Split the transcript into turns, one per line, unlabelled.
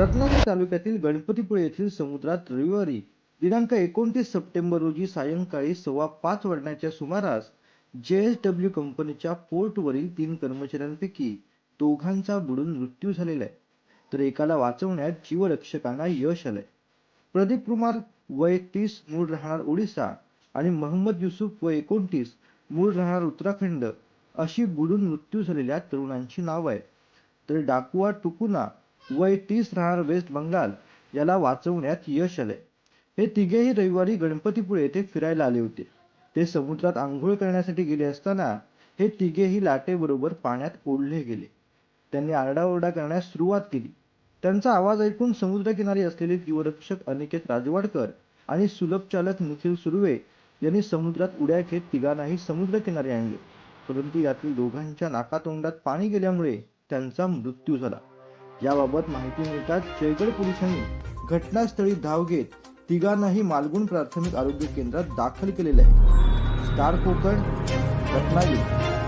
रत्नागिरी तालुक्यातील गणपतीपुळे येथील समुद्रात रविवारी दिनांक एकोणतीस सप्टेंबर रोजी सायंकाळी सव्वा पाच वाजण्याच्या सुमारास जे एस डब्ल्यू कंपनीच्या पोर्टवरील तीन कर्मचाऱ्यांपैकी दोघांचा बुडून मृत्यू झालेला आहे. तर एकाला वाचवण्यात जीवरक्षकांना यश आलंय. प्रदीप कुमार वय तीस मूळ राहणार ओडिसा आणि मोहम्मद युसुफ व एकोणतीस मूळ राहणार उत्तराखंड अशी बुडून मृत्यू झालेल्या तरुणांची नावं आहे तर डाकुआ टुकुना वय तीस राहणार वेस्ट बंगाल याला वाचवण्यात यश आले हे तिघेही रविवारी गणपतीपुळे येथे फिरायला आले होते. ते समुद्रात आंघोळ करण्यासाठी गेले असताना हे तिघेही लाटेबरोबर पाण्यात ओढले गेले. त्यांनी आरडाओरडा करण्यास सुरुवात केली. त्यांचा आवाज ऐकून समुद्रकिनारी असलेले जीवरक्षक अनिकेत राजवाडकर आणि सुलभ चालक निखिल सुर्वे यांनी समुद्रात उड्या घेत तिघांनाही समुद्रकिनारी आणले. परंतु यातील दोघांच्या नाकातोंडात पाणी गेल्यामुळे त्यांचा मृत्यू झाला. याबाबत माहिती मिळताच जयगड पोलिसांनी घटनास्थळी धाव घेत तिघांनाही मालगुण प्राथमिक आरोग्य केंद्रात दाखल केलेले आहे. स्टार कोकण रत्नागिरी.